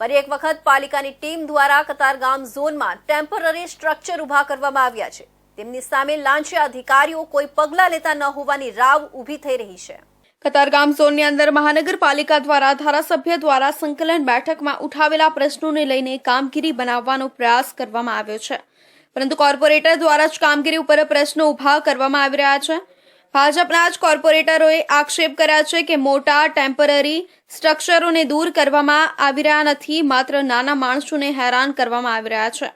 ફરી એક વખત પાલિકાની ટીમ દ્વારા કતારગામ ઝોનમાં ટેમ્પરરી સ્ટ્રક્ચર ઊભા કરવામાં આવ્યા છે. તેમની સામે લાંચિયા અધિકારીઓ કોઈ પગલાં લેતા ન હોવાની રાવ ઊભી થઈ રહી છે. કતારગામ ઝોનની અંદર મહાનગરપાલિકા દ્વારા ધારાસભ્ય દ્વારા સંકલન બેઠકમાં ઉઠાવેલા પ્રશ્નોને લઈને કામગીરી બનાવવાનો પ્રયાસ કરવામાં આવ્યો છે. પરંતુ કોર્પોરેટર દ્વારા જ કામગીરી ઉપર પ્રશ્નો ઊભા કરવામાં આવી રહ્યા છે. ભાજપના જ કોર્પોરેટરોએ આક્ષેપ કર્યા છે કે મોટા ટેમ્પરરી સ્ટ્રક્ચરોને દૂર કરવામાં આવી રહ્યા નથી, માત્ર નાના માણસોને હેરાન કરવામાં આવી રહ્યા છે.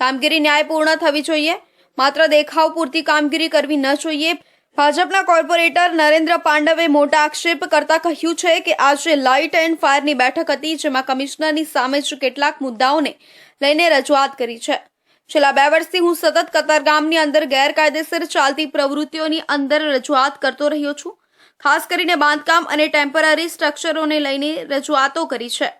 કામગીરી ન્યાયપૂર્ણ થવી જોઈએ, માત્ર દેખાવ પૂરતી કામગીરી કરવી ન જોઈએ. ભાજપના કોર્પોરેટર નરેન્દ્ર પાંડવે મોટા આક્ષેપ કરતા કહ્યું છે કે આજે લાઇટ એન્ડ ફાયરની બેઠક હતી, જેમાં કમિશનરની સામે જ કેટલાક મુદ્દાઓને લઈને રજૂઆત કરી છે. છેલ્લા બે વર્ષથી હું સતત કતારગામની અંદર ગેરકાયદેસર ચાલતી પ્રવૃત્તિઓની અંદર રજૂઆત કરતો રહ્યો છું. ખાસ કરીને બાંધકામ અને ટેમ્પરરી સ્ટ્રક્ચરોને લઈને રજૂઆતો કરી છે.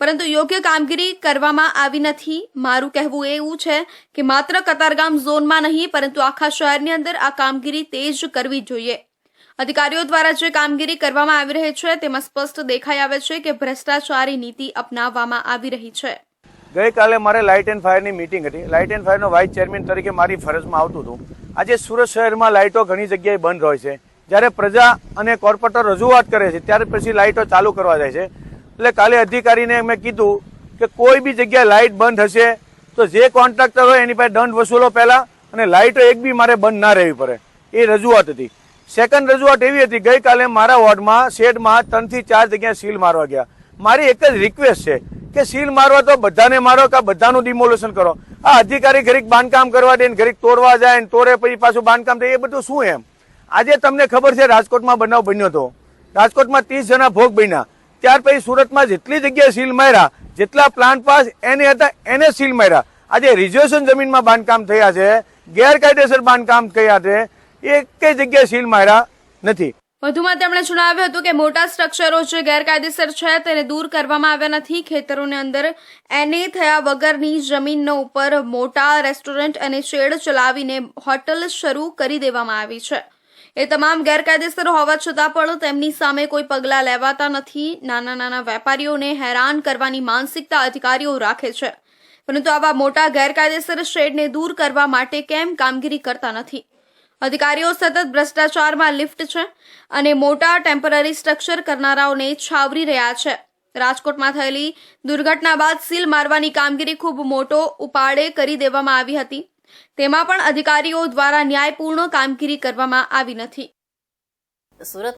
પરંતુ યોગ્ય કામગીરી કરવામાં આવી નથી. મારું કહેવું એવું છે કે માત્ર કતારગામ ઝોનમાં નહીં, પરંતુ આખા શહેરની અંદર આ કામગીરી તેજ કરવી જોઈએ. અધિકારીઓ દ્વારા જે કામગીરી કરવામાં આવી રહી છે, તેમાં સ્પષ્ટ દેખાઈ આવે છે કે ભ્રષ્ટાચારી નીતિ અપનાવવામાં આવી રહી છે. ગઈકાલે મારે લાઇટ એન્ડ ફાયરની મીટિંગ હતી. લાઇટ એન્ડ ફાયરનો વાઇસ ચેરમેન તરીકે મારી ફરજમાં આવતું હતું. આજે સુરત શહેરમાં લાઇટો ઘણી જગ્યાએ બંધ હોય છે. જ્યારે પ્રજા અને કોર્પોરેટર રજૂઆત કરે છે, ત્યારે પછી લાઇટો ચાલુ કરવા જાય છે. એટલે કાલે અધિકારીને મેં કીધું કે કોઈ બી જગ્યાએ લાઇટ બંધ હશે, તો જે કોન્ટ્રાક્ટર હોય એની પાસે દંડ વસૂલો પહેલા અને લાઇટો એક બી મારે બંધ ના રહેવી પડે. એ રજૂઆત હતી. સેકન્ડ રજૂઆત એવી હતી, ગઈકાલે મારા વોર્ડમાં શેડમાં ત્રણથી ચાર જગ્યાએ સીલ મારવા ગયા. મારી એક જ રિક્વેસ્ટ છે. કે સીલ મારવા તો બધાને મારો કે બધાનું ડિમોલેશન કરો. આ અધિકારી ઘરેક બાંધકામ કરવા દે ને ઘડીક તોડવા જાય ને તોડે પછી પાછું બાંધકામ થાય, એ બધું શું એમ? આજે તમને ખબર છે રાજકોટમાં બનાવ બન્યો હતો. રાજકોટમાં ત્રીસ જણા ભોગ બન્યા. ત્યાર પછી સુરતમાં જેટલી જગ્યાએ સીલ માર્યા, જેટલા પ્લાન્ટ પાસ એને હતા, એને સીલ માર્યા. આજે રિઝર્વેશન જમીનમાં બાંધકામ થયા છે, ગેરકાયદેસર બાંધકામ થયા છે. એ કઈ જગ્યાએ સીલ માર્યા નથી. વધુમાં તેમણે જણાવ્યું હતું કે મોટા સ્ટ્રક્ચરો જે ગેરકાયદેસર છે તેને દૂર કરવામાં આવ્યા નથી. ખેતરોની અંદર એને થયા વગરની જમીનનો ઉપર મોટા રેસ્ટોરન્ટ અને શેડ ચલાવીને હોટલ શરૂ કરી દેવામાં આવી છે. એ તમામ ગેરકાયદેસર હોવા છતાં પણ તેમની સામે કોઈ પગલાં લેવાતા નથી. નાના નાના વેપારીઓને હેરાન કરવાની માનસિકતા અધિકારીઓ રાખે છે. પરંતુ આવા મોટા ગેરકાયદેસર શેડને દૂર કરવા માટે કેમ કામગીરી કરતા નથી? અધિકારીઓ સતત ભ્રષ્ટાચારમાં લિફ્ટ છે અને મોટા ટેમ્પરરી સ્ટ્રક્ચર કરનારાઓને છાવરી રહ્યા છે. રાજકોટમાં થયેલી દુર્ઘટના બાદ સીલ મારવાની કામગીરી ખૂબ મોટો ઉપાડે કરી દેવામાં આવી હતી. તેમાં પણ અધિકારીઓ દ્વારા ન્યાયપૂર્ણ કામગીરી કરવામાં આવી નથી. સુરત